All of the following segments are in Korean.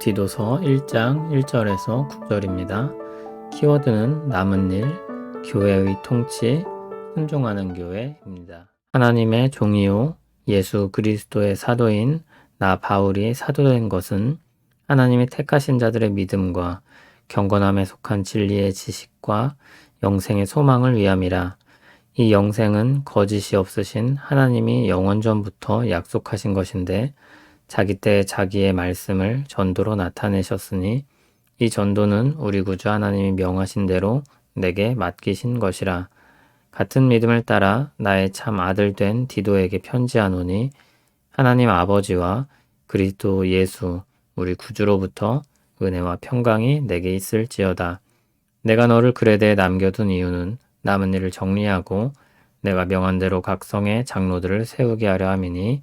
디도서 1장 1절에서 9절입니다. 키워드는 남은 일, 교회의 통치, 순종하는 교회입니다. 하나님의 종이요 예수 그리스도의 사도인 나 바울이 사도된 것은 하나님이 택하신 자들의 믿음과 경건함에 속한 진리의 지식과 영생의 소망을 위함이라. 이 영생은 거짓이 없으신 하나님이 영원 전부터 약속하신 것인데 자기 때 자기의 말씀을 전도로 나타내셨으니 이 전도는 우리 구주 하나님이 명하신 대로 내게 맡기신 것이라. 같은 믿음을 따라 나의 참 아들 된 디도에게 편지하노니 하나님 아버지와 그리스도 예수 우리 구주로부터 은혜와 평강이 내게 있을지어다. 내가 너를 그레데에 남겨둔 이유는 남은 일을 정리하고 내가 명한 대로 각 성의 장로들을 세우게 하려 함이니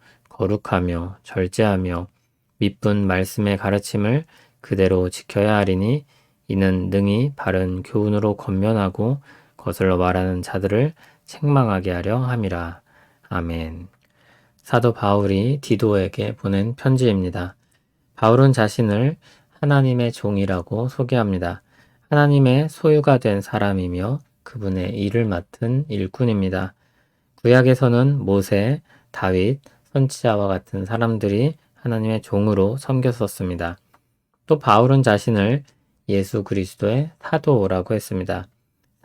거룩하며 절제하며 미쁜 말씀의 가르침을 그대로 지켜야 하리니 이는 능히 바른 교훈으로 건면하고 거슬러 말하는 자들을 책망하게 하려 함이라. 아멘. 사도 바울이 디도에게 보낸 편지입니다. 바울은 자신을 하나님의 종이라고 소개합니다. 하나님의 소유가 된 사람이며 그분의 일을 맡은 일꾼입니다. 구약에서는 모세, 다윗, 선지자와 같은 사람들이 하나님의 종으로 섬겼었습니다. 또 바울은 자신을 예수 그리스도의 사도라고 했습니다.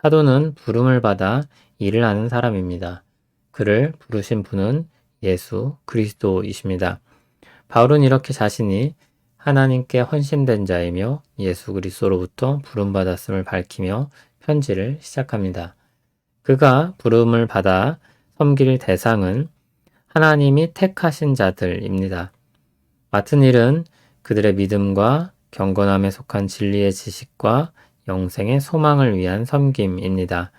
사도는 부름을 받아 일을 하는 사람입니다. 그를 부르신 분은 예수 그리스도이십니다. 바울은 이렇게 자신이 하나님께 헌신된 자이며 예수 그리스도로부터 부름받았음을 밝히며 편지를 시작합니다. 그가 부름을 받아 섬길 대상은 하나님이 택하신 자들입니다. 맡은 일은 그들의 믿음과 경건함에 속한 진리의 지식과 영생의 소망을 위한 섬김입니다.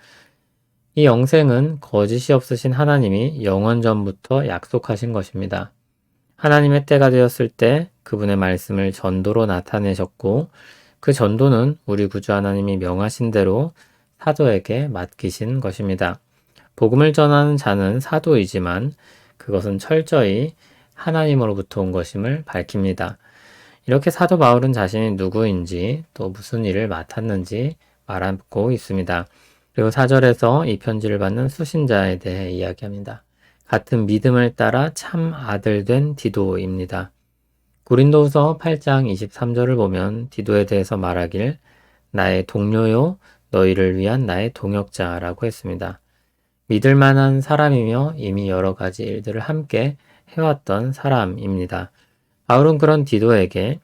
이 영생은 거짓이 없으신 하나님이 영원 전부터 약속하신 것입니다. 하나님의 때가 되었을 때 그분의 말씀을 전도로 나타내셨고 그 전도는 우리 구주 하나님이 명하신 대로 사도에게 맡기신 것입니다. 복음을 전하는 자는 사도이지만 그것은 철저히 하나님으로부터 온 것임을 밝힙니다. 이렇게 사도 바울은 자신이 누구인지 또 무슨 일을 맡았는지 말하고 있습니다. 그리고 사절에서 이 편지를 받는 수신자에 대해 이야기합니다. 같은 믿음을 따라 참 아들 된 디도입니다. 고린도후서 8장 23절을 보면 디도에 대해서 말하길 나의 동료요 너희를 위한 나의 동역자라고 했습니다. 믿을 만한 사람이며 이미 여러 가지 일들을 함께 해왔던 사람입니다. 바울은 그런 디도에게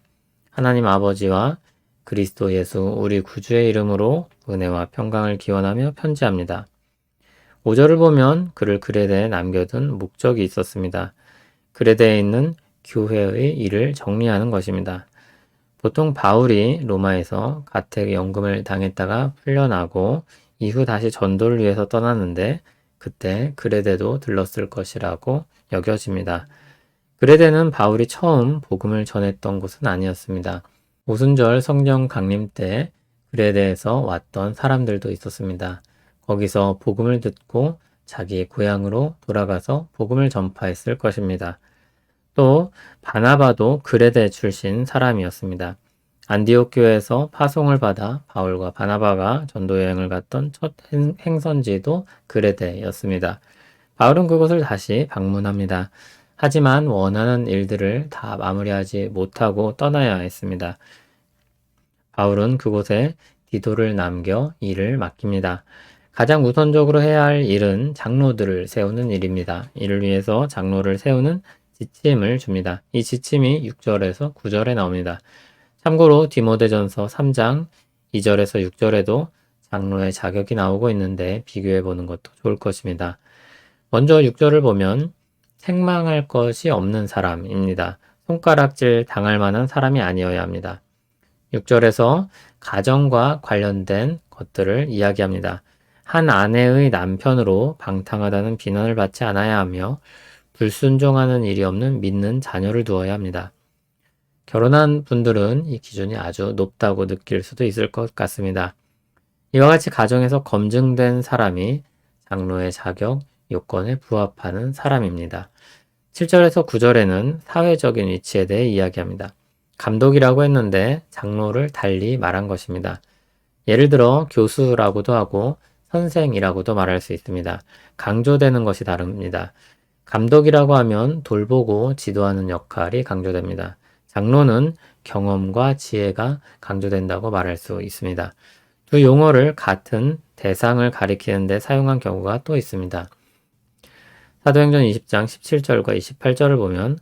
하나님 아버지와 그리스도 예수 우리 구주의 이름으로 은혜와 평강을 기원하며 편지합니다. 5절을 보면 그를 그레데에 남겨둔 목적이 있었습니다. 그레데에 있는 교회의 일을 정리하는 것입니다. 보통 바울이 로마에서 가택 연금을 당했다가 풀려나고 이후 다시 전도를 위해서 떠났는데 그때 그레데도 들렀을 것이라고 여겨집니다. 그레데는 바울이 처음 복음을 전했던 곳은 아니었습니다. 오순절 성령 강림 때 그레데에서 왔던 사람들도 있었습니다. 거기서 복음을 듣고 자기의 고향으로 돌아가서 복음을 전파했을 것입니다. 또 바나바도 그레데 출신 사람이었습니다. 안디옥 교회에서 파송을 받아 바울과 바나바가 전도 여행을 갔던 첫 행 선지도 그레데였습니다. 바울은 그곳을 다시 방문합니다. 하지만 원하는 일들을 다 마무리하지 못하고 떠나야 했습니다. 바울은 그곳에 디도를 남겨 일을 맡깁니다. 가장 우선적으로 해야 할 일은 장로들을 세우는 일입니다. 이를 위해서 장로를 세우는 지침을 줍니다. 이 지침이 6절에서 9절에 나옵니다. 참고로 디모데전서 3장 2절에서 6절에도 장로의 자격이 나오고 있는데 비교해 보는 것도 좋을 것입니다. 먼저 6절을 보면 책망할 것이 없는 사람입니다. 손가락질 당할 만한 사람이 아니어야 합니다. 6절에서 가정과 관련된 것들을 이야기합니다. 한 아내의 남편으로 방탕하다는 비난을 받지 않아야 하며 불순종하는 일이 없는 믿는 자녀를 두어야 합니다. 결혼한 분들은 이 기준이 아주 높다고 느낄 수도 있을 것 같습니다. 이와 같이 가정에서 검증된 사람이 장로의 자격 요건에 부합하는 사람입니다. 7절에서 9절에는 사회적인 위치에 대해 이야기합니다. 감독이라고 했는데 장로를 달리 말한 것입니다. 예를 들어 교수라고도 하고 선생이라고도 말할 수 있습니다. 강조되는 것이 다릅니다. 감독이라고 하면 돌보고 지도하는 역할이 강조됩니다. 장로는 경험과 지혜가 강조된다고 말할 수 있습니다. 두 용어를 같은 대상을 가리키는데 사용한 경우가 또 있습니다. 사도행전 20장 17절과 28절을 보면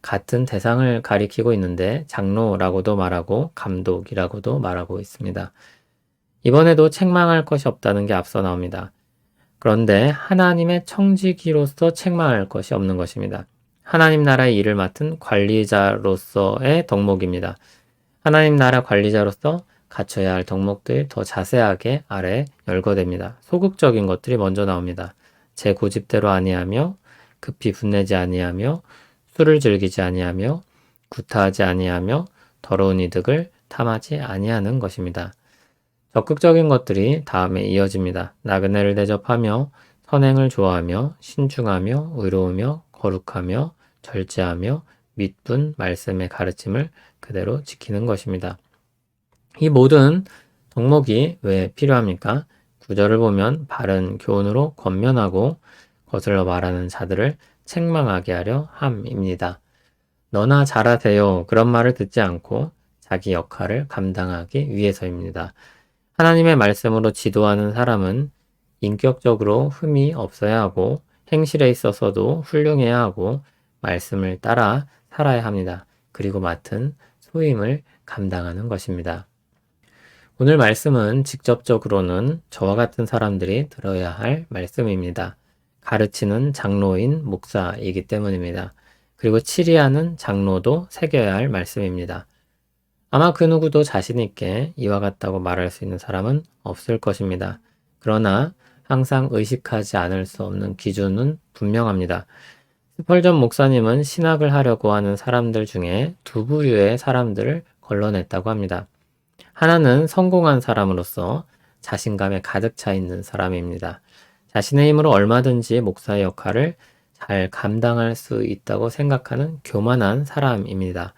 같은 대상을 가리키고 있는데 장로라고도 말하고 감독이라고도 말하고 있습니다. 이번에도 책망할 것이 없다는 게 앞서 나옵니다. 그런데 하나님의 청지기로서 책망할 것이 없는 것입니다. 하나님 나라의 일을 맡은 관리자로서의 덕목입니다. 하나님 나라 관리자로서 갖춰야 할 덕목들이 더 자세하게 아래 열거됩니다. 소극적인 것들이 먼저 나옵니다. 제 고집대로 아니하며 급히 분내지 아니하며 술을 즐기지 아니하며 구타하지 아니하며 더러운 이득을 탐하지 아니하는 것입니다. 적극적인 것들이 다음에 이어집니다. 나그네를 대접하며 선행을 좋아하며 신중하며 의로우며 거룩하며 절제하며 믿분 말씀의 가르침을 그대로 지키는 것입니다. 이 모든 덕목이 왜 필요합니까? 구절을 보면 바른 교훈으로 권면하고 거슬러 말하는 자들을 책망하게 하려 함입니다. 너나 잘하세요. 그런 말을 듣지 않고 자기 역할을 감당하기 위해서입니다. 하나님의 말씀으로 지도하는 사람은 인격적으로 흠이 없어야 하고 행실에 있어서도 훌륭해야 하고 말씀을 따라 살아야 합니다. 그리고 맡은 소임을 감당하는 것입니다. 오늘 말씀은 직접적으로는 저와 같은 사람들이 들어야 할 말씀입니다. 가르치는 장로인 목사이기 때문입니다. 그리고 치리하는 장로도 새겨야 할 말씀입니다. 아마 그 누구도 자신있게 이와 같다고 말할 수 있는 사람은 없을 것입니다. 그러나 항상 의식하지 않을 수 없는 기준은 분명합니다. 스펄전 목사님은 신학을 하려고 하는 사람들 중에 두 부류의 사람들을 걸러냈다고 합니다. 하나는 성공한 사람으로서 자신감에 가득 차 있는 사람입니다. 자신의 힘으로 얼마든지 목사의 역할을 잘 감당할 수 있다고 생각하는 교만한 사람입니다.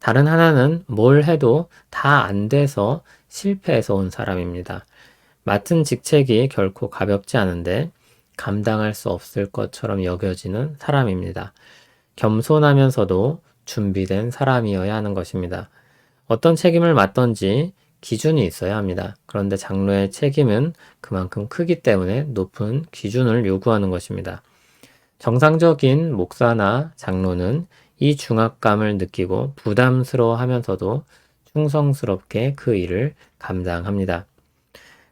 다른 하나는 뭘 해도 다 안 돼서 실패해서 온 사람입니다. 맡은 직책이 결코 가볍지 않은데 감당할 수 없을 것처럼 여겨지는 사람입니다. 겸손하면서도 준비된 사람이어야 하는 것입니다. 어떤 책임을 맡던지 기준이 있어야 합니다. 그런데 장로의 책임은 그만큼 크기 때문에 높은 기준을 요구하는 것입니다. 정상적인 목사나 장로는 이 중압감을 느끼고 부담스러워 하면서도 충성스럽게 그 일을 감당합니다.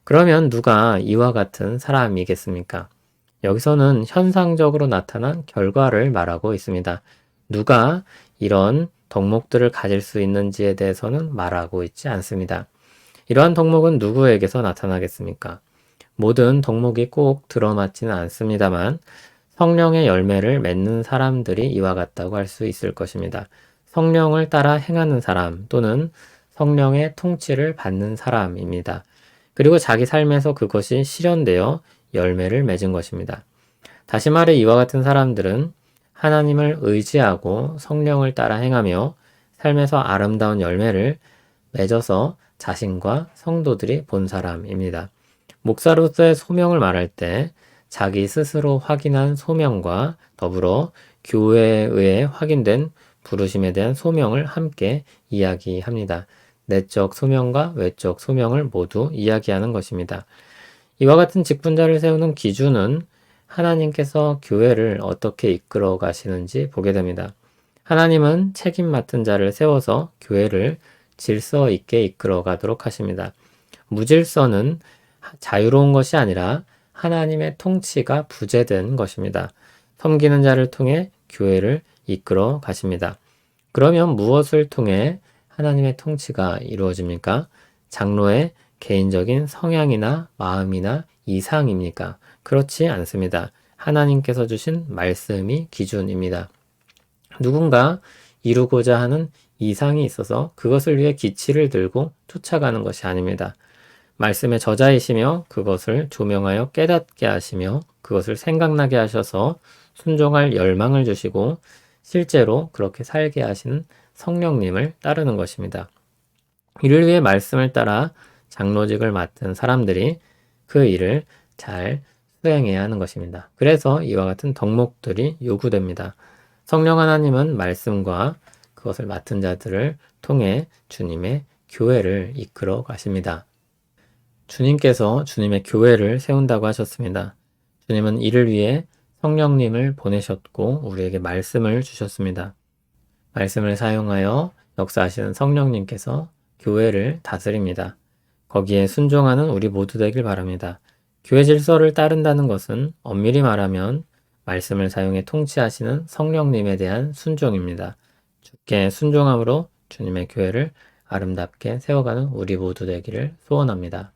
그러면 누가 이와 같은 사람이겠습니까? 여기서는 현상적으로 나타난 결과를 말하고 있습니다. 누가 이런 덕목들을 가질 수 있는지에 대해서는 말하고 있지 않습니다. 이러한 덕목은 누구에게서 나타나겠습니까? 모든 덕목이 꼭 들어맞지는 않습니다만 성령의 열매를 맺는 사람들이 이와 같다고 할 수 있을 것입니다. 성령을 따라 행하는 사람 또는 성령의 통치를 받는 사람입니다. 그리고 자기 삶에서 그것이 실현되어 열매를 맺은 것입니다. 다시 말해 이와 같은 사람들은 하나님을 의지하고 성령을 따라 행하며 삶에서 아름다운 열매를 맺어서 자신과 성도들이 본 사람입니다. 목사로서의 소명을 말할 때 자기 스스로 확인한 소명과 더불어 교회에 의해 확인된 부르심에 대한 소명을 함께 이야기합니다. 내적 소명과 외적 소명을 모두 이야기하는 것입니다. 이와 같은 직분자를 세우는 기준은 하나님께서 교회를 어떻게 이끌어 가시는지 보게 됩니다. 하나님은 책임 맡은 자를 세워서 교회를 질서 있게 이끌어 가도록 하십니다. 무질서는 자유로운 것이 아니라 하나님의 통치가 부재된 것입니다. 섬기는 자를 통해 교회를 이끌어 가십니다. 그러면 무엇을 통해 하나님의 통치가 이루어집니까? 장로의 개인적인 성향이나 마음이나 이상입니까? 그렇지 않습니다. 하나님께서 주신 말씀이 기준입니다. 누군가 이루고자 하는 이상이 있어서 그것을 위해 기치를 들고 쫓아가는 것이 아닙니다. 말씀의 저자이시며 그것을 조명하여 깨닫게 하시며 그것을 생각나게 하셔서 순종할 열망을 주시고 실제로 그렇게 살게 하시는 성령님을 따르는 것입니다. 이를 위해 말씀을 따라 장로직을 맡은 사람들이 그 일을 잘 수행해야 하는 것입니다. 그래서 이와 같은 덕목들이 요구됩니다. 성령 하나님은 말씀과 그것을 맡은 자들을 통해 주님의 교회를 이끌어 가십니다. 주님께서 주님의 교회를 세운다고 하셨습니다. 주님은 이를 위해 성령님을 보내셨고 우리에게 말씀을 주셨습니다. 말씀을 사용하여 역사하시는 성령님께서 교회를 다스립니다. 거기에 순종하는 우리 모두 되길 바랍니다. 교회 질서를 따른다는 것은 엄밀히 말하면 말씀을 사용해 통치하시는 성령님에 대한 순종입니다. 주께 순종함으로 주님의 교회를 아름답게 세워가는 우리 모두 되기를 소원합니다.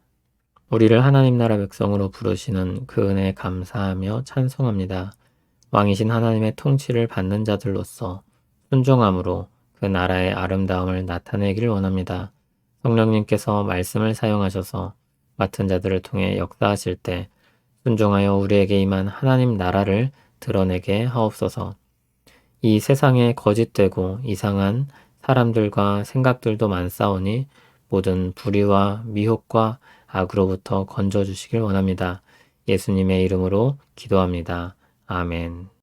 우리를 하나님 나라 백성으로 부르시는 그 은혜에 감사하며 찬송합니다. 왕이신 하나님의 통치를 받는 자들로서 순종함으로 그 나라의 아름다움을 나타내기를 원합니다. 성령님께서 말씀을 사용하셔서 맡은 자들을 통해 역사하실 때 순종하여 우리에게 임한 하나님 나라를 드러내게 하옵소서. 이 세상에 거짓되고 이상한 사람들과 생각들도 많사오니 모든 불의와 미혹과 악으로부터 건져 주시길 원합니다. 예수님의 이름으로 기도합니다. 아멘.